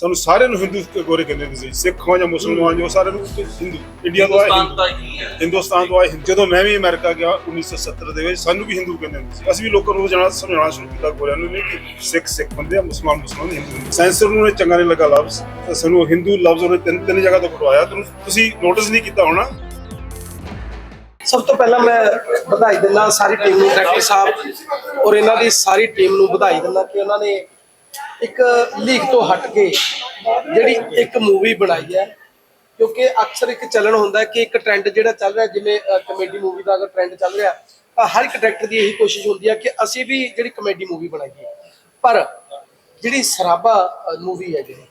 ਸਾਨੂੰ ਸਾਰਿਆਂ ਨੂੰ ਹਿੰਦੂ ਗੋਰੇ ਕਹਿੰਦੇ ਹੁੰਦੇ ਸੀ ਸਿੱਖ ਹੋ ਜਾਂ ਮੁਸਲਮਾਨ ਜੋ ਸਾਰਿਆਂ ਨੂੰ ਹਿੰਦੂ ਇੰਡੀਆ ਤੋਂ ਆਏ ਹਿੰਦੁਸਤਾਨ ਹੀ ਹੈ। ਤੋਂ ਆਏ। ਜਦੋਂ ਮੈਂ ਵੀ ਅਮਰੀਕਾ ਗਿਆ 1970 ਦੇ ਵਿੱਚ ਸਾਨੂੰ ਵੀ ਹਿੰਦੂ ਕਹਿੰਦੇ ਹੁੰਦੇ ਸੀ। ਅਸੀਂ ਵੀ ਲੋਕਾਂ ਨੂੰ ਜਾਣਾ ਸਮਝਾਉਣਾ ਸ਼ੁਰੂ ਕੀਤਾ ਗੋਰਿਆਂ ਨੂੰ ਨਹੀਂ ਕਿ ਸਿੱਖ ਸਿੱਖ ਹੁੰਦੇ ਆ ਮੁਸਲਮਾਨ ਮੁਸਲਮਾਨ ਹਿੰਦੂ ਸੈਂਸਰ ਨੂੰ ਇਹ ਚੰਗਾ ਨਹੀਂ ਲੱਗਾ ਲਫ਼ਜ਼। ਤਾਂ ਸਾਨੂੰ ਹਿੰਦੂ ਲਫ਼ਜ਼ ਉਹਨੇ ਤਿੰਨ ਤਿੰਨ ਜਗ੍ਹਾ ਤੋਂ ਕਟਵਾਇਆ ਤੁਸੀਂ ਨੋਟਿਸ ਨਹੀਂ ਕੀਤਾ ਹੋਣਾ। ਸਭ ਤੋਂ ਪਹਿਲਾਂ ਮੈਂ ਵਧਾਈ ਦਿੰਦਾ ਸਾਰੀ ਟੀਮ ਨੂੰ ਡਾਇਰੈਕਟਰ ਸਾਹਿਬ ਔਰ ਇਹਨਾਂ ਦੀ ਸਾਰੀ ਟੀਮ ਨੂੰ ਵਧਾਈ ਦਿੰਦਾ ਕਿ ਉਹਨਾਂ ਨੇ ਇੱਕ ਲੀਕ ਤੋਂ ਹਟ ਕੇ ਜਿਹੜੀ ਇੱਕ ਮੂਵੀ ਬਣਾਈ ਹੈ, ਕਿਉਂਕਿ ਅਕਸਰ ਇੱਕ ਚੱਲਣ ਹੁੰਦਾ ਕਿ ਇੱਕ ਟ੍ਰੈਂਡ ਜਿਹੜਾ ਚੱਲ ਰਿਹਾ, ਜਿਵੇਂ ਕਮੇਡੀ ਮੂਵੀ ਦਾ ਅਗਰ ਟ੍ਰੈਂਡ ਚੱਲ ਰਿਹਾ, ਤਾਂ ਹਰ ਇੱਕ ਡਾਇਰੈਕਟਰ ਦੀ ਇਹੀ ਕੋਸ਼ਿਸ਼ ਹੁੰਦੀ ਹੈ ਕਿ ਅਸੀਂ ਵੀ ਜਿਹੜੀ ਕਮੇਡੀ ਮੂਵੀ ਬਣਾਈਏ। ਪਰ ਜਿਹੜੀ ਸਰਾਬਾ ਮੂਵੀ ਹੈ ਜਿਹੜੀ,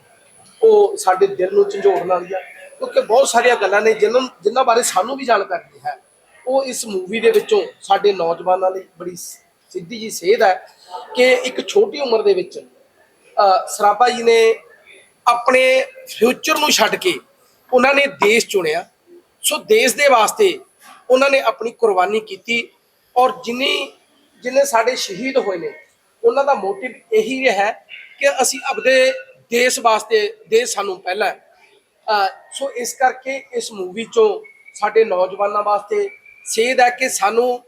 ਉਹ ਸਾਡੇ ਦਿਲ ਨੂੰ ਝੰਜੋੜਨ ਵਾਲੀ ਆ ਕਿਉਂਕਿ ਬਹੁਤ ਸਾਰੀਆਂ ਗੱਲਾਂ ਨੇ ਜਿਨ੍ਹਾਂ ਜਿਨ੍ਹਾਂ ਬਾਰੇ ਸਾਨੂੰ ਵੀ ਜਾਣਕਾਰੀ ਹੈ। ਉਹ ਇਸ ਮੂਵੀ ਦੇ ਵਿੱਚੋਂ ਸਾਡੇ ਨੌਜਵਾਨਾਂ ਲਈ ਬੜੀ ਸਿੱਧੀ ਜੀ ਸੇਧ ਹੈ ਕਿ ਇੱਕ ਛੋਟੀ ਉਮਰ ਦੇ ਵਿੱਚ ਸਰਾਭਾ ਜੀ ਨੇ ਆਪਣੇ ਫਿਊਚਰ ਨੂੰ ਛੱਡ ਕੇ ਉਹਨਾਂ ਨੇ ਦੇਸ਼ ਚੁਣਿਆ। ਸੋ ਦੇਸ਼ ਦੇ ਵਾਸਤੇ ਉਹਨਾਂ ਨੇ ਆਪਣੀ ਕੁਰਬਾਨੀ ਕੀਤੀ ਔਰ ਜਿਨੇ ਜਿਨੇ ਸਾਡੇ ਸ਼ਹੀਦ ਹੋਏ ਨੇ, ਉਹਨਾਂ ਦਾ ਮੋਟਿਵ ਇਹੀ ਹੈ ਕਿ ਅਸੀਂ ਆਪਦੇ ਦੇਸ਼ ਵਾਸਤੇ, ਦੇਸ਼ ਸਾਨੂੰ ਪਹਿਲਾਂ ਸੋ ਇਸ ਕਰਕੇ ਇਸ ਮੂਵੀ ਚੋਂ ਸਾਡੇ ਨੌਜਵਾਨਾਂ ਵਾਸਤੇ ਸੇਧ ਹੈ ਕਿ ਸਾਨੂੰ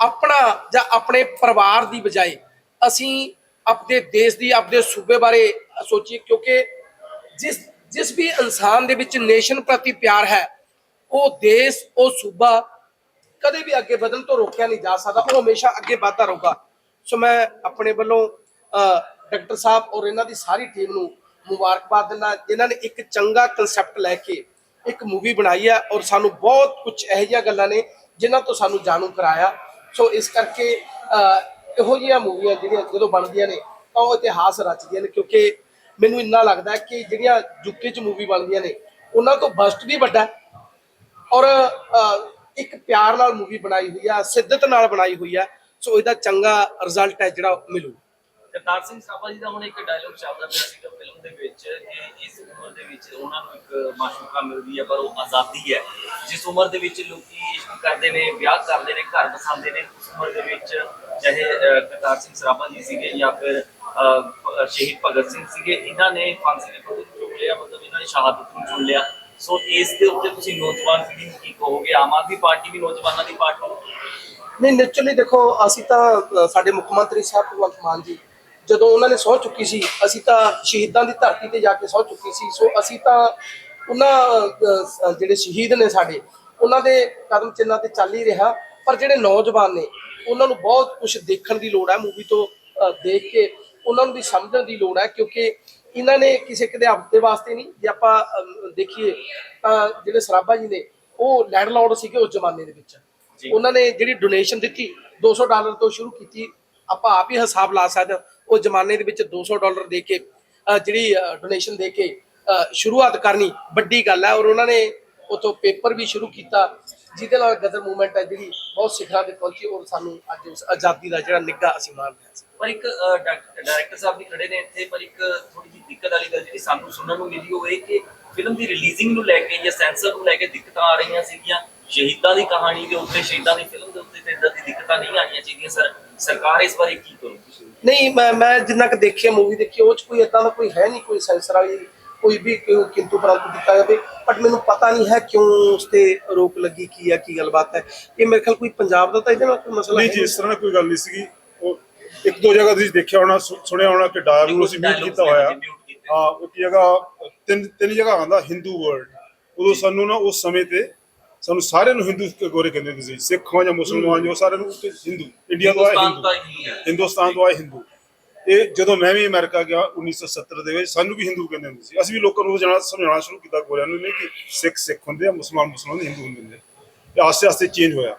ਆਪਣਾ ਜਾਂ ਆਪਣੇ ਪਰਿਵਾਰ ਦੀ ਬਜਾਏ ਅਸੀਂ ਆਪਣੇ ਦੇਸ਼ ਦੀ ਆਪਣੇ ਸੂਬੇ ਬਾਰੇ ਸੋਚੀਏ ਕਿਉਂਕਿ ਜਿਸ ਜਿਸ ਵੀ ਇਨਸਾਨ ਦੇ ਵਿੱਚ ਨੇਸ਼ਨ ਪ੍ਰਤੀ ਪਿਆਰ ਹੈ ਉਹ ਦੇਸ਼ ਉਹ ਸੂਬਾ ਕਦੇ ਵੀ ਅੱਗੇ ਵਧਣ ਤੋਂ ਰੋਕਿਆ ਨਹੀਂ ਜਾ ਸਕਦਾ ਉਹ ਹਮੇਸ਼ਾ ਅੱਗੇ ਵਧਦਾ ਰਹੂਗਾ। ਸੋ ਮੈਂ ਆਪਣੇ ਵੱਲੋਂ ਅਹ, ਡਾਕਟਰ ਸਾਹਿਬ ਔਰ ਇਹਨਾਂ ਦੀ ਸਾਰੀ ਟੀਮ ਨੂੰ ਮੁਬਾਰਕਬਾਦ ਦਿੰਦਾ ਜਿਨ੍ਹਾਂ ਨੇ ਇੱਕ ਚੰਗਾ ਕਨਸੈਪਟ ਲੈ ਕੇ ਇੱਕ ਮੂਵੀ ਬਣਾਈ ਹੈ ਔਰ ਸਾਨੂੰ ਬਹੁਤ ਕੁਝ ਇਹੋ ਜਿਹੀਆਂ ਗੱਲਾਂ ਨੇ ਜਿਨ੍ਹਾਂ ਤੋਂ ਸਾਨੂੰ ਜਾਣੂ ਕਰਾਇਆ। ਸੋ ਇਸ ਕਰਕੇ ਅਹ, ਇਹੋ ਜਿਹੀਆਂ ਮੂਵੀਆਂ ਜਿਹੜੀਆਂ ਜਦੋਂ ਬਣਦੀਆਂ ਨੇ, ਤਾਂ ਉਹ ਇਤਿਹਾਸ ਰਚਦੀਆਂ ਨੇ, ਕਿਉਂਕਿ ਮੈਨੂੰ ਇੰਨਾ ਲੱਗਦਾ ਕਿ ਜਿਹੜੀਆਂ ਯੂਕੇ ਚ ਮੂਵੀ ਬਣਦੀਆਂ ਨੇ, ਉਹਨਾਂ ਤੋਂ ਬਸਟ ਵੀ ਵੱਡਾ ਔਰ ਇੱਕ ਪਿਆਰ ਨਾਲ ਮੂਵੀ ਬਣਾਈ ਹੋਈ ਆ, ਸਿੱਧਤ ਨਾਲ ਬਣਾਈ ਹੋਈ ਆ, ਸੋ ਇਹਦਾ ਚੰਗਾ ਰਿਜ਼ਲਟ ਹੈ ਜਿਹੜਾ ਮਿਲੂ। ਕਰਤਾਰ ਸਿੰਘ ਸਰਾਭਾ ਜੀ ਦਾ ਹੁਣ ਇੱਕ ਡਾਇਲੋਗ ਚੱਲਦਾ ਪਿਆ ਸੀਗਾ ਫਿਲਮ ਦੇ ਵਿੱਚ ਕਿ ਵਿੱਚ ਉਹਨਾਂ ਨੂੰ ਇੱਕ ਮਾਸ਼ੂਕਾ ਮਿਲਦੀ ਹੈ, ਪਰ ਉਹ ਆਜ਼ਾਦੀ ਹੈ। ਜਿਸ ਉਮਰ ਦੇ ਵਿੱਚ ਲੋਕੀ ਇਸ਼ਕ ਕਰਦੇ ਨੇ, ਵਿਆਹ ਕਰਦੇ ਨੇ, ਘਰ ਬਸਾਉਂਦੇ ਨੇ, ਉਸ ਉਮਰ ਦੇ ਵਿੱਚ ਚਾਹੇ ਕਰਤਾਰ ਸਿੰਘ ਸਰਾਭਾ ਜੀ ਸੀਗੇ ਜਾਂ ਫਿਰ ਸ਼ਹੀਦ ਭਗਤ ਸਿੰਘ ਸੀਗੇ, ਇਹਨਾਂ ਨੇ ਫਾਂਸੀ ਦੇ ਫਤਿਹ ਨੂੰ ਲਿਆ, ਮਤਲਬ ਇਹਨਾਂ ਨੇ ਸ਼ਹਾਦਤ ਨੂੰ ਚੁਣ ਲਿਆ। ਸੋ ਇਸ ਦੇ ਉੱਤੇ ਤੁਸੀਂ ਨੌਜਵਾਨ ਪੀੜ੍ਹੀ ਨੂੰ ਕੀ ਕਹੋਗੇ? ਆਮ ਆਦਮੀ ਪਾਰਟੀ ਵੀ ਨੌਜਵਾਨਾਂ ਦੀ ਪਾਰਟੀ ਨਹੀਂ ਨੈਚੁਰਲੀ ਦੇਖੋ, ਅਸੀਂ ਤਾਂ ਸਾਡੇ ਮੁੱਖ ਮੰਤਰੀ ਸਾਹਿਬ ਭਗਵੰਤ ਮਾਨ ਜੀ ਜਦੋਂ ਉਹਨਾਂ ਨੇ ਸਹੁੰ ਚੁੱਕੀ ਸੀ ਅਸੀਂ ਤਾਂ ਸ਼ਹੀਦਾਂ ਦੀ ਧਰਤੀ ਤੇ ਜਾ ਕੇ ਸਹੁੰ ਚੁੱਕੀ ਸੀ। ਸੋ ਅਸੀਂ ਤਾਂ ਉਹਨਾਂ ਜਿਹੜੇ ਸ਼ਹੀਦ ਨੇ ਸਾਡੇ ਉਹਨਾਂ ਦੇ ਕਦਮ ਚਿੰਨ੍ਹਾਂ ਤੇ ਚੱਲ ਹੀ ਰਿਹਾ। ਪਰ ਜਿਹੜੇ ਨੌਜਵਾਨ ਨੇ ਉਹਨਾਂ ਨੂੰ ਬਹੁਤ ਕੁਝ ਦੇਖਣ ਦੀ ਲੋੜ ਹੈ ਮੂਵੀ ਤੋਂ ਦੇਖ ਕੇ ਉਹਨਾਂ ਨੂੰ ਵੀ ਸਮਝਣ ਦੀ ਲੋੜ ਹੈ ਕਿਉਂਕਿ ਇਹਨਾਂ ਨੇ ਕਿਸੇ ਕਿਤੇ ਹਫ਼ਤੇ ਵਾਸਤੇ ਨਹੀਂ ਜੇ ਆਪਾਂ ਦੇਖੀਏ ਤਾਂ ਜਿਹੜੇ ਸਰਾਭਾ ਜੀ ਨੇ ਉਹ ਲੈਂਡਲੌਰਡ ਸੀਗੇ ਉਸ ਜ਼ਮਾਨੇ ਦੇ ਵਿੱਚ। ਉਹਨਾਂ ਨੇ ਜਿਹੜੀ ਡੋਨੇਸ਼ਨ ਦਿੱਤੀ 200 ਡਾਲਰ ਤੋਂ ਸ਼ੁਰੂ ਕੀਤੀ ਆਪਾਂ ਆਪ ਹੀ ਹਿਸਾਬ ਲਾ ਸਕਦੇ ਉਹ ਜ਼ਮਾਨੇ ਦੇ ਵਿੱਚ 200 ਡਾਲਰ ਦੇ ਕੇ ਜਿਹੜੀ ਡੋਨੇਸ਼ਨ ਦੇ ਕੇ ਸ਼ੁਰੂਆਤ ਕਰਨੀ ਵੱਡੀ ਗੱਲ ਹੈ ਔਰ ਉਹਨਾਂ ਨੇ ਉਤੋਂ ਪੇਪਰ ਵੀ ਸ਼ੁਰੂ ਕੀਤਾ ਜਿਹਦੇ ਨਾਲ ਗਦਰ ਮੂਵਮੈਂਟ ਹੈ ਜਿਹੜੀ ਬਹੁਤ ਸਿਖਰਾਂ ਤੇ ਪਹੁੰਚੀ ਔਰ ਸਾਨੂੰ ਅੱਜ ਉਸ ਆਜ਼ਾਦੀ ਦਾ ਜਿਹੜਾ ਨਿੱਘਾ ਅਸੀਂ ਮਾਣ ਹਾਂ ਪਰ ਇੱਕ ਅਹ, ਡਾਇਰੈਕਟਰ ਸਾਹਿਬ ਵੀ ਖੜੇ ਨੇ ਇੱਥੇ ਪਰ ਇੱਕ ਥੋੜੀ ਜਿਹੀ ਦਿੱਕਤ ਵਾਲੀ ਗੱਲ ਜਿਹੜੀ ਸਾਨੂੰ ਸੁਣਨ ਨੂੰ ਮਿਲੀ ਉਹ ਇਹ ਕਿ ਫਿਲਮ ਦੀ ਰਿਲੀਜ਼ਿੰਗ ਨੂੰ ਲੈ ਕੇ ਜਾਂ ਸੈਂਸਰ ਨੂੰ ਲੈ ਕੇ ਦਿੱਕਤਾਂ ਆ ਰਹੀਆਂ ਸੀਗੀਆਂ। ਸ਼ਹੀਦਾਂ ਦੀ ਕਹਾਣੀ ਦੇ ਉੱਤੇ ਸ਼ਹੀਦਾਂ ਦੀ ਫਿਲਮ ਦੇ ਉੱਤੇ ਤੇ ਇਦਾਂ ਦੀ ਦਿੱਕਤਾਂ ਨਹੀਂ ਆਣੀਆਂ ਚਾਹੀਦੀਆਂ ਸਰ ਸਰਕਾਰ ਇਸ ਬਾਰੇ ਕੀ ਕਰੂ ਨਹੀਂ ਮੈਂ ਮੈਂ ਜਿੰਨਾ ਕਿ ਦੇਖਿਆ ਮੂਵੀ ਦੇਖੀ ਉਹ ਚ ਕੋਈ ਇਦਾਂ ਦਾ ਕੋਈ ਹੈ ਨਹੀਂ ਕੋਈ ਸੈਂਸਰ ਵਾਲੀ ਕੋਈ ਵੀ ਕਿੰਤੂ ਪਰੰਤੂ ਦਿੱਤਾ ਜਾਵੇ। ਬਟ ਮੈਨੂੰ ਪਤਾ ਨਹੀਂ ਹੈ ਕਿਉਂ ਉਸ ਤੇ ਰੋਕ ਲੱਗੀ ਕੀ ਹੈ ਕੀ ਗੱਲਬਾਤ ਹੈ। ਇਹ ਮੇਰੇ ਖਿਆਲ ਕੋਈ ਪੰਜਾਬ ਦਾ ਤਾਂ ਇਹਦੇ ਨਾਲ ਕੋਈ ਮਸਲਾ ਨਹੀਂ ਜੀ ਇਸ ਤਰ੍ਹਾਂ ਕੋਈ ਗੱਲ ਨਹੀਂ ਸੀਗੀ। ਉਹ ਇੱਕ ਦੋ ਜਗ੍ਹਾ ਤੁਸੀਂ ਦੇਖਿਆ ਹੋਣਾ ਸੁਣਿਆ ਹੋਣਾ ਕਿ ਡਾਇਲੌਗ ਨੂੰ ਅਸੀਂ ਮਿਊਟ ਕੀਤਾ ਹੋਇਆ। ਹਾਂ ਇੱਕ ਜਗ੍ਹਾ ਤਿੰਨ ਤਿੰਨ ਜਗ੍ਹਾ ਆਉਂਦਾ ਹਿੰਦੂ ਵਰਡ ਉਦੋਂ ਸਾਨੂੰ ਨਾ ਉਸ ਸਮੇਂ ਤੇ ਸਾਨੂੰ ਸਾਰਿਆਂ ਨੂੰ ਹਿੰਦੂ ਗੋਰੇ ਕਹਿੰਦੇ ਹੁੰਦੇ ਸੀ ਸਿੱਖ ਹੋ ਜਾਂ ਮੁਸਲਮਾਨ ਜੋ ਸਾਰਿਆਂ ਨੂੰ ਉੱਤੇ ਹਿੰਦੂ ਇੰਡੀਆ ਤੋਂ ਆਏ ਹਿੰਦੂ ਹਿੰਦੁਸਤਾਨ ਤੋਂ ਆਏ ਹਿੰਦੂ ਇਹ ਜਦੋਂ ਮੈਂ ਵੀ ਅਮਰੀਕਾ ਗਿਆ 1970 ਦੇ ਵਿੱਚ ਸਾਨੂੰ ਵੀ ਹਿੰਦੂ ਕਹਿੰਦੇ ਹੁੰਦੇ ਸੀ। ਅਸੀਂ ਵੀ ਲੋਕਾਂ ਨੂੰ ਜਾਣਾ ਸਮਝਾਉਣਾ ਸ਼ੁਰੂ ਕੀਤਾ ਗੋਰਿਆਂ ਨੂੰ ਨਹੀਂ ਕਿ ਸਿੱਖ ਸਿੱਖ ਹੁੰਦੇ ਆ ਮੁਸਲਮਾਨ ਮੁਸਲਮਾਨ ਹਿੰਦੂ ਹੁੰਦੇ ਨੇ। ਤੇ ਆਸਤੇ ਆਸਤੇ ਚੇਂਜ ਹੋਇਆ।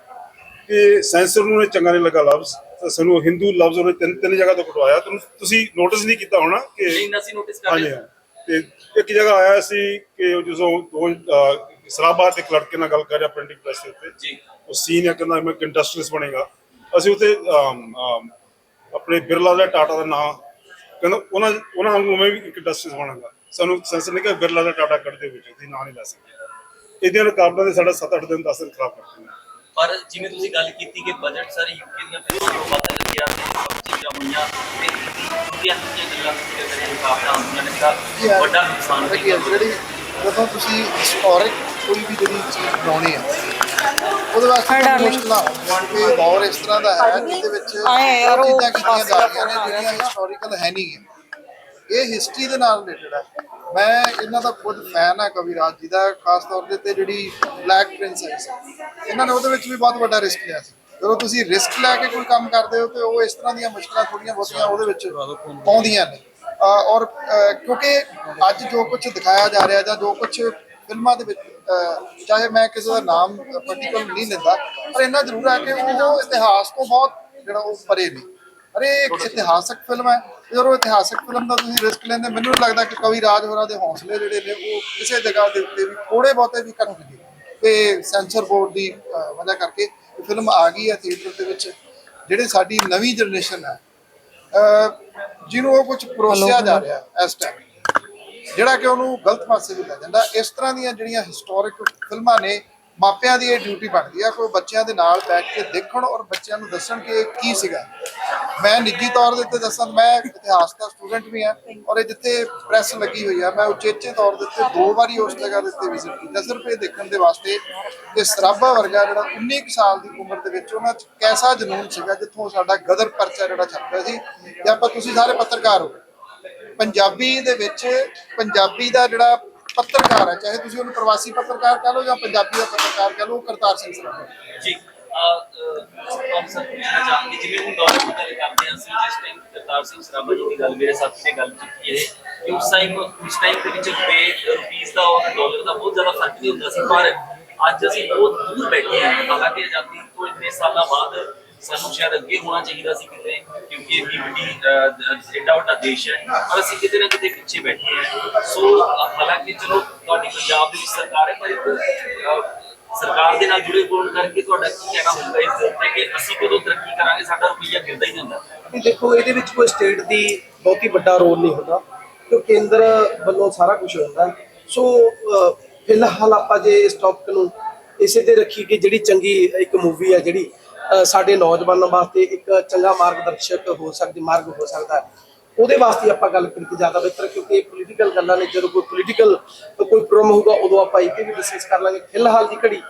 ਕਿ ਸੈਂਸਰ ਨੂੰ ਚੰਗਾ ਨਹੀਂ ਲੱਗਾ ਲਫ਼ਜ਼। ਤਾਂ ਸਾਨੂੰ ਹਿੰਦੂ ਲਫ਼ਜ਼ ਉਹਨੇ ਤਿੰਨ ਤਿੰਨ ਜਗ੍ਹਾ ਤੋਂ ਕਟਵਾਇਆ। ਤੁਸੀਂ ਨੋਟਿਸ ਨਹੀਂ ਕੀਤਾ ਹੋਣਾ ਕਿ ਨਹੀਂ ਅਸੀਂ ਨੋਟਿਸ ਕਰ ਰਹੇ ਹਾਂ। ਤੇ ਇੱਕ ਜਗ੍ਹਾ ਆਇਆ ਸੀ ਕਿ ਜਦੋਂ ਦੋ ਸਰਾਬਾ ਤੇ ਇੱਕ ਲੜਕੇ ਨਾਲ ਗੱਲ ਕਰ ਰਿਹਾ ਪ੍ਰਿੰਟਿੰਗ ਪ੍ਰੈਸ ਦੇ ਉੱਤੇ। ਜੀ। ਉਹ ਸੀਨ ਹੈ ਕਹਿੰਦਾ ਮੈਂ ਇੰਡਸਟਰੀਸ ਬਣੇਗਾ। ਅਸੀਂ ਉੱਤੇ ਆਪਣੇ ਬਿਰਲਾ ਦਾ ਟਾਟਾ ਦਾ ਨਾਮ ਕਹਿੰਦਾ ਉਹਨਾਂ ਉਹਨਾਂ ਵਾਂਗੂ ਮੈਂ ਵੀ ਇੱਕ ਇੰਡਸਟਰੀਸ ਬਣਾਂਗਾ। ਸਾਨੂੰ ਸੈਂਸਰ ਨੇ ਕਿਹਾ ਬਿਰਲਾ ਦਾ ਟਾਟਾ ਕੱਢ ਦੇ ਵਿੱਚ ਉਹਦੀ ਨਾਂ ਨਹੀਂ ਲੈ ਸਕਦੇ। ਇਹਦੀਆਂ ਰੁਕਾਵਟਾਂ ਦੇ ਸਾਡਾ 7-8 ਦਿਨ 10 ਦਿਨ ਖਰਾਬ ਕਰ ਦਿੰਦੇ ਪਰ ਜਿਵੇਂ ਤੁਸੀਂ ਗੱਲ ਕੀਤੀ ਕਿ ਬਜਟ ਸਰ ਯੂਕੇ ਦੀਆਂ ਫਿਲਮਾਂ ਤੋਂ ਵੱਧ ਲੱਗਿਆ ਤੇ ਚੀਜ਼ਾਂ ਹੋਈਆਂ ਤੇ ਇੰਡੀਆ ਦੀਆਂ ਗੱਲਾਂ ਤੁਸੀਂ ਇਹ ਮੁਕਾਬਲਾ ਹੁੰਦੀਆਂ ਨੇ ਤਾਂ ਵੱਡਾ ਨੁਕਸਾਨ ਦੇਖੀਏ ਜਿਹੜੀ ਜਦੋਂ ਤੁਸੀਂ ਹਿਸਟੋਰਿਕ ਕੋਈ ਵੀ ਜਿਹੜੀ ਚੀਜ਼ ਬਣਾਉਣੀ ਹੈ ਉਹਦੇ ਵਾਸਤੇ ਬਹੁਤ ਮੁਸ਼ਕਲਾਂ ਦੌਰ ਇਸ ਤਰ੍ਹਾਂ ਦਾ ਹੈ ਜਿਹਦੇ ਵਿੱਚ ਆਏ ਯਾਰ, ਉਹ ਚੀਜ਼ਾਂ ਕੀਤੀਆਂ ਜਾ ਰਹੀਆਂ ਨੇ ਜਿਹੜੀਆਂ ਹਿਸਟੋਰੀਕਲ ਹੈ ਨਹੀਂ ਹੈ ਇਹ ਹਿਸਟਰੀ ਦੇ ਨਾਲ ਰਿਲੇਟਡ ਹੈ ਮੈਂ ਇਹਨਾਂ ਦਾ ਖੁਦ ਫੈਨ ਹਾਂ ਕਵਿਰਾਜ ਜੀ ਦਾ ਖਾਸ ਤੌਰ ਦੇ ਉੱਤੇ ਜਿਹੜੀ ਬਲੈਕ ਪ੍ਰਿੰਸੈਸ ਇਹਨਾਂ ਨੇ ਉਹਦੇ ਵਿੱਚ ਵੀ ਬਹੁਤ ਵੱਡਾ ਰਿਸਕ ਲਿਆ ਸੀ। ਜਦੋਂ ਤੁਸੀਂ ਰਿਸਕ ਲੈ ਕੇ ਕੋਈ ਕੰਮ ਕਰਦੇ ਹੋ ਤੇ ਉਹ ਇਸ ਤਰ੍ਹਾਂ ਦੀਆਂ ਮੁਸ਼ਕਲਾਂ ਥੋੜੀਆਂ ਬਹੁਤੀਆਂ ਉਹਦੇ ਵਿੱਚ ਪਾਉਂਦੀਆਂ ਨੇ। ਔਰ ਕਿਉਂਕਿ ਅੱਜ ਜੋ ਕੁਝ ਦਿਖਾਇਆ ਜਾ ਰਿਹਾ ਜਾਂ ਜੋ ਕੁਝ ਫਿਲਮਾਂ ਦੇ ਵਿੱਚ ਚਾਹੇ ਮੈਂ ਕਿਸੇ ਦਾ ਨਾਮ ਪਾਰਟਿਕੂਲਰ ਨਹੀਂ ਲੈਂਦਾ ਪਰ ਇੰਨਾ ਜ਼ਰੂਰ ਹੈ ਕਿ ਉਹ ਇਤਿਹਾਸ ਤੋਂ ਬਹੁਤ ਜਿਹੜਾ ਉਹ ਪਰੇ ਨੇ। ਅਰੇ ਇਹ ਇੱਕ ਇਤਿਹਾਸਕ ਫਿਲਮ ਹੈ। ਜਦੋਂ ਇਤਿਹਾਸਕ ਫਿਲਮ ਦਾ ਤੁਸੀਂ ਰਿਸਕ ਲੈਂਦੇ ਮੈਨੂੰ ਨਹੀਂ ਲੱਗਦਾ ਕਿ ਕਵੀ ਰਾਜ ਹੋਰਾਂ ਦੇ ਹੌਸਲੇ ਜਿਹੜੇ ਨੇ ਉਹ ਕਿਸੇ ਜਗ੍ਹਾ ਦੇ ਉੱਤੇ ਵੀ ਥੋੜੇ ਬਹੁਤੇ ਵੀ ਘਟਣਗੇ ਤੇ ਸੈਂਸਰ ਬੋਰਡ ਦੀ ਵਜ੍ਹਾ ਕਰਕੇ ਫਿਲਮ ਆ ਗਈ ਹੈ ਥੀਏਟਰ ਦੇ ਵਿੱਚ। ਜਿਹੜੇ ਸਾਡੀ ਨਵੀਂ ਜਨਰੇਸ਼ਨ ਹੈ। ਜਿਹਨੂੰ ਉਹ ਕੁਝ ਪਰੋਸਿਆ ਜਾ ਰਿਹਾ ਇਸ ਟਾਈਮ ਜਿਹੜਾ ਕਿ ਉਹਨੂੰ ਗਲਤ ਪਾਸੇ ਵੀ ਲੈ ਜਾਂਦਾ। ਇਸ ਤਰ੍ਹਾਂ ਦੀਆਂ ਜਿਹੜੀਆਂ ਹਿਸਟੋਰਿਕ ਫਿਲਮਾਂ ਨੇ, ਮਾਪਿਆਂ ਦੀ ਇਹ ਡਿਊਟੀ ਬਣਦੀ ਆ ਕੋਈ ਬੱਚਿਆਂ ਦੇ ਨਾਲ ਬੈਠ ਕੇ ਦੇਖਣ ਔਰ ਬੱਚਿਆਂ ਨੂੰ ਦੱਸਣ ਕਿ ਇਹ ਕੀ ਸੀਗਾ। ਮੈਂ ਨਿੱਜੀ ਤੌਰ ਦੇ ਉੱਤੇ ਦੱਸਾਂ, ਮੈਂ ਇਤਿਹਾਸ ਦਾ ਸਟੂਡੈਂਟ ਵੀ ਹਾਂ ਔਰ ਇਹ ਜਿੱਥੇ ਪ੍ਰੈਸ ਲੱਗੀ ਹੋਈ ਆ, ਮੈਂ ਉਚੇਚੇ ਤੌਰ ਦੇ ਉੱਤੇ ਦੋ ਵਾਰੀ ਉਸ ਜਗ੍ਹਾ ਦੇ ਉੱਤੇ ਵਿਜ਼ਿਟ ਕੀਤਾ। ਸਿਰਫ ਇਹ ਦੇਖਣ ਦੇ ਵਾਸਤੇ ਕਿ ਸਰਾਭਾ ਵਰਗਾ ਜਿਹੜਾ 19 ਕੁ ਸਾਲ ਦੀ ਉਮਰ ਦੇ ਵਿੱਚ ਉਹਨਾਂ 'ਚ ਕੈਸਾ ਜਨੂਨ ਸੀਗਾ, ਜਿੱਥੋਂ ਸਾਡਾ ਗਦਰ ਪਰਚਾ ਜਿਹੜਾ ਛਪਦਾ ਸੀ। ਤੇ ਆਪਾਂ ਤੁਸੀਂ ਸਾਰੇ ਪੱਤਰਕਾਰ ਹੋ। ਪੰਜਾਬੀ ਦੇ ਵਿੱਚ ਪੰਜਾਬੀ ਦਾ ਜਿਹੜਾ ਪੱਤਰਕਾਰ ਹੈ, ਚਾਹੇ ਤੁਸੀਂ ਉਹਨੂੰ ਪ੍ਰਵਾਸੀ ਪੱਤਰਕਾਰ ਕਹ ਲਓ ਜਾਂ ਪੰਜਾਬੀ ਦਾ ਪੱਤਰਕਾਰ ਕਹ ਲਓ ਕਰਤਾਰ ਸਿੰਘ ਸਰਾਭਾ। ਜੀ ਅਮ ਪੁੱਛਣਾ ਚਾਹਾਂਗੇ ਜਿਵੇਂ ਹੁਣ ਦੌਰ ਦੀ ਗੱਲ ਕਰਦੇ ਹਾਂ ਅਸੀਂ, ਜਿਸ ਟਾਈਮ ਕਰਤਾਰ ਸਿੰਘ ਸਰਾਭਾ ਜੀ ਦੀ ਗੱਲ, ਮੇਰੇ ਸਾਥੀ ਨੇ ਗੱਲ ਕੀਤੀ ਹੈ ਕਿ ਉਸ ਟਾਈਮ ਉਸ ਟਾਈਮ ਦੇ ਵਿੱਚ ਰੁਪਏ, ਰੁਪੀਸ ਦਾ ਔਰ ਡਾਲਰ ਦਾ ਬਹੁਤ ਜ਼ਿਆਦਾ ਫ਼ਰਕ ਨਹੀਂ ਹੁੰਦਾ ਸੀ, ਪਰ ਅੱਜ ਅਸੀਂ ਬਹੁਤ ਦੂਰ ਬੈਠੇ ਹਾਂ। ਹਾਲਾਂਕਿ ਆਜ਼ਾਦੀ ਤੋਂ ਇੰਨੇ ਸਾਲਾਂ ਬਾਅਦ ਸਾਨੂੰ ਸ਼ਾਇਦ ਅੱਗੇ ਹੋਣਾ ਚਾਹੀਦਾ ਸੀ ਕਿਤੇ, ਕਿਉਂਕਿ ਇਹ ਵੀ ਵੱਡੀ ਏਡਾ ਵੱਡਾ ਦੇਸ਼ ਹੈ। ਪਰ ਅਸੀਂ ਕਿਤੇ ਨਾ ਕਿਤੇ ਪਿੱਛੇ ਬੈਠੇ ਹਾਂ। ਸੋ ਹਾਲਾਂਕਿ ਚਲੋ, ਤੁਹਾਡੀ ਪੰਜਾਬ ਦੀ ਸਰਕਾਰ ਹੈ, ਪਰ ਇੱਕ ਸਰਕਾਰ ਦੇ ਨਾਲ ਜੁੜੇ ਹੋਣ ਕਰਕੇ ਤੁਹਾਡਾ ਕੀ ਕਹਿਣਾ ਹੁੰਦਾ ਇਸ ਉੱਤੇ ਕਿ ਅਸੀਂ ਕਦੋਂ ਤਰੱਕੀ ਕਰਾਂਗੇ, ਸਾਡਾ ਰੁਪਈਆ ਗਿਰਦਾ ਹੀ ਜਾਂਦਾ। ਦੇਖੋ, ਇਹਦੇ ਵਿੱਚ ਕੋਈ ਸਟੇਟ ਦੀ ਬਹੁਤੀ ਵੱਡਾ ਰੋਲ ਨਹੀਂ ਹੁੰਦਾ ਕਿਉਂ ਕੇਂਦਰ ਵੱਲੋਂ ਸਾਰਾ ਕੁਝ ਹੁੰਦਾ। ਸੋ ਫਿਲਹਾਲ ਆਪਾਂ ਜੇ ਇਸ ਟੌਪਿਕ ਨੂੰ ਇਸੇ ਤੇ ਰੱਖੀ ਕਿ ਜਿਹੜੀ ਚੰਗੀ ਇੱਕ ਮੂਵੀ ਹੈ ਜਿਹੜੀ ਸਾਡੇ ਨੌਜਵਾਨਾਂ ਵਾਸਤੇ ਇੱਕ ਚੰਗਾ ਮਾਰਗਦਰਸ਼ਕ ਹੋ ਸਕਦੀ, ਮਾਰਗ ਹੋ ਸਕਦਾ ਉਹਦੇ ਵਾਸਤੇ ਆਪਾਂ ਗੱਲ ਕਰੀਏ ਜ਼ਿਆਦਾ ਬਿਹਤਰ, ਕਿਉਂਕਿ ਇਹ ਪੋਲੀਟੀਕਲ ਗੱਲਾਂ ਨੇ, ਜਦੋਂ ਕੋਈ ਪੋਲੀਟੀਕਲ ਕੋਈ ਪ੍ਰੋਗਰਾਮ ਹੋਊਗਾ, ਉਦੋਂ ਆਪਾਂ ਇਹ ਵੀ ਡਿਸਕਸ ਕਰ ਲਾਂਗੇ। ਫਿਲਹਾਲ ਦੀ ਘੜੀ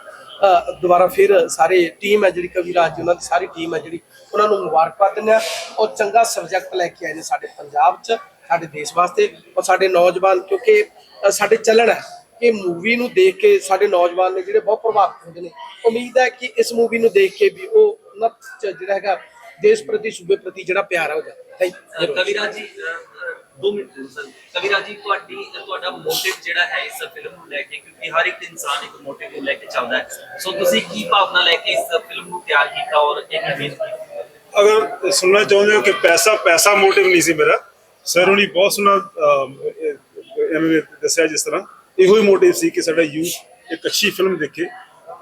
ਦੁਬਾਰਾ ਫਿਰ ਸਾਰੇ ਟੀਮ ਹੈ ਜਿਹੜੀ ਕਵੀ ਰਾਜ ਜੀ ਉਹਨਾਂ ਦੀ ਸਾਰੀ ਟੀਮ ਹੈ ਜਿਹੜੀ, ਉਹਨਾਂ ਨੂੰ ਮੁਬਾਰਕਬਾਦ ਦਿੰਦੇ ਆ ਔਰ ਚੰਗਾ ਸਬਜੈਕਟ ਲੈ ਕੇ ਆਏ ਨੇ ਸਾਡੇ ਪੰਜਾਬ 'ਚ, ਸਾਡੇ ਦੇਸ਼ ਵਾਸਤੇ ਔਰ ਸਾਡੇ ਨੌਜਵਾਨ, ਕਿਉਂਕਿ ਸਾਡੇ ਚੱਲਣ ਹੈ। ਕਿ ਮੂਵੀ ਨੂੰ ਦੇਖ ਕੇ ਸਾਡੇ ਨੌਜਵਾਨ ਨੇ ਜਿਹੜੇ ਬਹੁਤ ਪ੍ਰਭਾਵਿਤ ਹੁੰਦੇ ਨੇ ਉਮੀਦ ਹੈ ਕਿ ਇਸ ਮੂਵੀ ਨੂੰ ਦੇਖ ਕੇ ਵੀ ਉਹ ਉਹਨਾਂ 'ਚ ਜਿਹੜਾ ਹੈਗਾ ਦੇਸ਼ ਪ੍ਰਤੀ ਸੂਬੇ ਪ੍ਰਤੀ ਜਿਹੜਾ ਪਿਆਰ ਹੈ ਉਹ ਜਾਵੇ ਥੈਂਕ ਕਵਿਰਾਜ ਜੀ ਅਹ, ਅਹ, ਦੋ ਮਿੰਟ ਸਰ। ਕਵਿਰਾਜ ਜੀ ਤੁਹਾਡੀ ਤੁਹਾਡਾ ਮੋਟਿਵ ਜਿਹੜਾ ਹੈ ਇਸ ਫਿਲਮ ਨੂੰ ਲੈ ਕੇ ਕਿਉਂਕਿ ਹਰ ਇੱਕ ਇਨਸਾਨ ਇੱਕ ਮੋਟਿਵ ਨੂੰ ਲੈ ਕੇ ਚੱਲਦਾ ਹੈ। ਸੋ ਤੁਸੀਂ ਕੀ ਭਾਵਨਾ ਲੈ ਕੇ ਇਸ ਫਿਲਮ ਨੂੰ ਤਿਆਰ ਕੀਤਾ ਔਰ ਇਹ ਮਿਹਨਤ ਕੀਤੀ ਅਗਰ ਸੁਣਨਾ ਚਾਹੁੰਦੇ ਹੋ ਕਿ ਪੈਸਾ ਪੈਸਾ ਮੋਟਿਵ ਨਹੀਂ ਸੀ ਮੇਰਾ। ਸਰ ਹੁਣੀ ਬਹੁਤ ਇਹ- ਐਵੇਂ ਦੱਸਿਆ ਜਿਸ ਤਰ੍ਹਾਂ। ਇਹੋ ਹੀ ਮੋਟਿਵ ਸੀ ਕਿ ਸਾਡਾ ਯੂਥ ਇੱਕ ਅੱਛੀ ਫਿਲਮ ਦੇਖੇ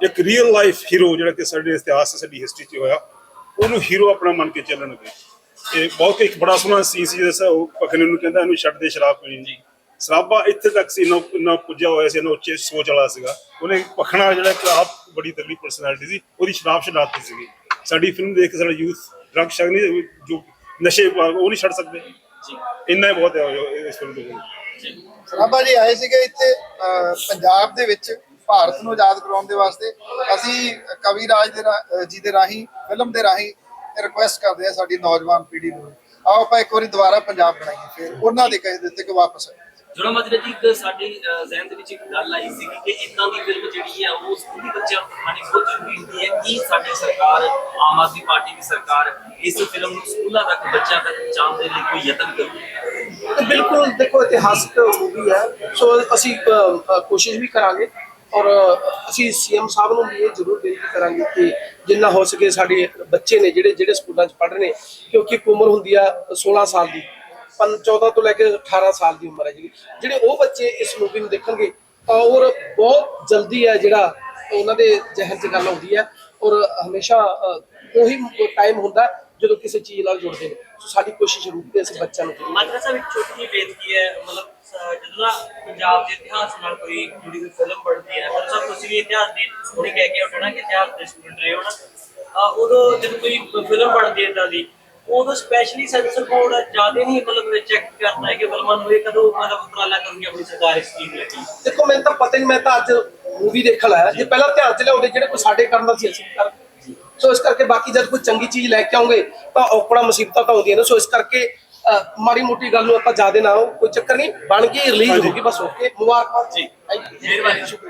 ਇੱਕ ਰੀਅਲ ਲਾਈਫ ਹੀਰੋ ਜਿਹੜਾ ਕਿ ਸਾਡੇ ਇਤਿਹਾਸ ਸਾਡੀ ਹਿਸਟਰੀ 'ਚ ਹੋਇਆ ਉਹਨੂੰ ਹੀਰੋ ਆਪਣਾ ਮੰਨ ਕੇ ਚੱਲਣਗੇ ਇਹ ਬਹੁਤ ਇੱਕ ਬੜਾ ਸੋਹਣਾ ਸੀਨ ਸੀ ਜਿਵੇਂ ਉਹ ਪਖਨੇ ਨੂੰ ਕਹਿੰਦਾ ਇਹਨੂੰ ਛੱਡ ਦੇ ਸ਼ਰਾਬ ਪੀਣੀ ਜੀ। ਸ਼ਰਾਬਾ ਇੱਥੇ ਤੱਕ ਸੀ ਇੰਨਾ ਪੁੱਜਿਆ ਹੋਇਆ ਸੀ ਇੰਨਾ ਉੱਚੇ ਸੋਚ ਵਾਲਾ ਸੀਗਾ। ਉਹਨੇ ਪਖਣਾ ਜਿਹੜਾ ਕਿ ਆਪ ਬੜੀ ਤਗੜੀ ਪਰਸਨੈਲਿਟੀ ਸੀ ਉਹਦੀ ਸ਼ਰਾਬ ਛਡਾਤੀ ਸੀਗੀ। ਸਾਡੀ ਫਿਲਮ ਦੇਖ ਕੇ ਸਾਡਾ ਯੂਥ ਡਰਗ ਸ਼ਗ ਨਹੀਂ ਜੋ ਨਸ਼ੇ ਉਹ ਨਹੀਂ ਛੱਡ ਸਕਦੇ। ਜੀ। ਇੰਨਾ ਹੀ ਬਹੁਤ ਹੈ ਇਸ ਫਿਲਮ ਤੋਂ ਸਰਾਭਾ ਜੀ ਆਏ ਸੀਗੇ ਇੱਥੇ ਪੰਜਾਬ ਦੇ ਵਿੱਚ ਭਾਰਤ ਨੂੰ ਆਜ਼ਾਦ ਕਰਾਉਣ ਦੇ ਵਾਸਤੇ। ਅਸੀਂ ਕਵੀ ਰਾਜ ਦੇ ਜੀ ਦੇ ਰਾਹੀਂ ਫਿਲਮ ਦੇ ਰਾਹੀਂ ਰਿਕੁਐਸਟ ਕਰਦੇ ਹਾਂ ਸਾਡੀ ਨੌਜਵਾਨ ਪੀੜ੍ਹੀ ਨੂੰ। ਆਓ ਆਪਾਂ ਇੱਕ ਵਾਰੀ ਦੁਬਾਰਾ ਪੰਜਾਬ ਬਣਾਈਏ ਫਿਰ। ਉਹਨਾਂ ਦੇ ਕਹੇ ਦਿੱਤੇ ਕਿ ਵਾਪਸ ਆਏ ਜੁੜਾ ਮਜਰੇ ਜੀ ਇੱਕ ਸਾਡੀ ਅਹ, ਦੇ ਵਿੱਚ ਇੱਕ ਗੱਲ ਆਈ ਸੀ ਕਿ ਇਦਾਂ ਦੀ ਫਿਲਮ ਜਿਹੜੀ ਹੈ ਉਹ ਸਕੂਲੀ ਬੱਚਿਆਂ ਨੂੰ ਦਿਖਾਉਣੀ ਬਹੁਤ ਜ਼ਰੂਰੀ ਹੁੰਦੀ ਹੈ। ਕਿ ਸਾਡੀ ਸਰਕਾਰ ਆਮ ਆਦਮੀ ਪਾਰਟੀ ਦੀ ਸਰਕਾਰ ਇਸ ਫਿਲਮ ਨੂੰ ਸਕੂਲਾਂ ਤੱਕ ਬੱਚਿਆਂ ਤੱਕ ਪਹੁੰਚਾਉਣ ਦੇ ਲਈ ਕੋਈ ਯਤਨ ਕਰੂ ਤੇ ਬਿਲਕੁਲ ਦੇਖੋ, ਇਤਿਹਾਸਕ ਮੂਵੀ ਹੈ। ਸੋ ਅਸੀਂ ਕੋਸ਼ਿਸ਼ ਵੀ ਕਰਾਂਗੇ ਔਰ ਅਸੀਂ ਸੀਐਮ ਸਾਹਿਬ ਨੂੰ ਵੀ ਇਹ ਜ਼ਰੂਰ ਬੇਨਤੀ ਕਰਾਂਗੇ ਕਿ ਜਿੰਨਾ ਹੋ ਸਕੇ ਸਾਡੇ ਬੱਚੇ ਨੇ ਜਿਹੜੇ ਜਿਹੜੇ ਸਕੂਲਾਂ 'ਚ ਪੜ੍ਹ ਰਹੇ ਨੇ, ਕਿਉਂਕਿ ਇੱਕ ਉਮਰ ਹੁੰਦੀ ਆ 16 ਸਾਲ ਦੀ ਪੰ 14 ਤੋਂ ਲੈ ਕੇ 18 ਸਾਲ ਦੀ ਉਮਰ ਹੈ ਜਿਹੜੀ। ਜਿਹੜੇ ਉਹ ਬੱਚੇ ਇਸ ਮੂਵੀ ਨੂੰ ਦੇਖਣਗੇ ਔਰ ਬਹੁਤ ਜਲਦੀ ਹੈ ਜਿਹੜਾ ਉਹਨਾਂ ਦੇ ਜ਼ਿਹਨ 'ਚ ਗੱਲ ਆਉਂਦੀ ਹੈ ਔਰ ਹਮੇਸ਼ਾ ਉਹੀ ਟਾਈਮ ਹੁੰਦਾ ਜਦੋਂ ਕਿਸੇ ਚੀਜ਼ ਨਾਲ ਜੁੜਦੇ ਨੇ ਸੋ ਸਾਡੀ ਕੋਸ਼ਿਸ਼ ਜ਼ਰੂਰ ਕਿ ਅਸੀਂ ਬੱਚਿਆਂ ਨੂੰ ਜ਼ਰੂਰ ਸਾਹਿਬ ਇੱਕ ਛੋਟੀ ਜਿਹੀ ਬੇਨਤੀ ਹੈ ਮਤਲਬ ਸ- ਜਦੋਂ ਨਾ ਪੰਜਾਬ ਦੇ ਇਤਿਹਾਸ ਨਾਲ ਕੋਈ ਜੁੜੀ ਹੋਈ ਫਿਲਮ ਬਣਦੀ ਹੈ ਮਤਲਬ ਤੁਸੀਂ ਵੀ ਇਤਿਹਾਸ ਦੇ ਹੁਣੇ ਕਹਿ ਕੇ ਉੱਠਣਾ ਕਿ ਇਤਿਹਾਸ ਦੇ ਸਟੂਡੈਂਟ ਰਹੇ ਹੋ ਨਾ। ਅਹ ਉਦੋਂ ਜਦੋਂ ਕੋਈ ਫਿਲਮ ਬਣਦੀ ਹੈ ਇਦਾਂ ਦੀ ਉਦੋਂ ਸਪੈਸ਼ਲੀ ਸੈਂਸਰ ਬੋਰਡ ਜ਼ਿਆਦਾ ਨਹੀਂ ਮਤਲਬ ਚੈੱਕ ਕਰਦਾ ਹੈ ਕਿ ਫਿਲਮਾਂ ਨੂੰ ਇਹ ਕਦੋਂ ਮਤਲਬ ਉਪਰਾਲਾ ਕਰੂਗੀ ਆਪਣੀ ਸਰਕਾਰ ਇਸ ਚੀਜ਼ ਲਈ। ਦੇਖੋ ਮੈਨੂੰ ਤਾਂ ਪਤਾ ਨਹੀਂ ਮੈਂ ਤਾਂ ਅੱਜ ਮੂਵੀ ਦੇਖਣ ਆਇਆ। ਜੇ ਪਹਿਲਾਂ ਧਿਆਨ ਚ ਲਿਆਉਂਦੇ ਜਿਹੜੇ ਕੋਈ ਸਾਡੇ ਕਰਨ ਦਾ ਸੀ ਅਸੀਂ ਕਰ ਸੋ ਇਸ ਕਰਕੇ ਬਾਕੀ ਜਦ ਕੋਈ ਚੰਗੀ ਚੀਜ਼ ਲੈ ਕੇ ਆਉਂਗੇ ਤਾਂ ਔਕੜਾ ਮੁਸੀਬਤਾਂ ਤਾਂ ਆਉਂਦੀਆਂ ਨੇ। ਸੋ ਇਸ ਕਰਕੇ ਮਾੜੀ ਮੋਟੀ ਗੱਲ ਨੂੰ ਆਪਾਂ ਜ਼ਿਆਦਾ ਨਾ ਹੋ ਕੋਈ ਚੱਕਰ ਨਹੀਂ ਬਣ ਗਈ ਰਿਲੀਜ਼ ਹੋ ਗਈ ਬਸ ਓਕੇ ਮੁਬਾਰਕਾਂ। ਜੀ। ਮਿਹਰਬਾਨੀ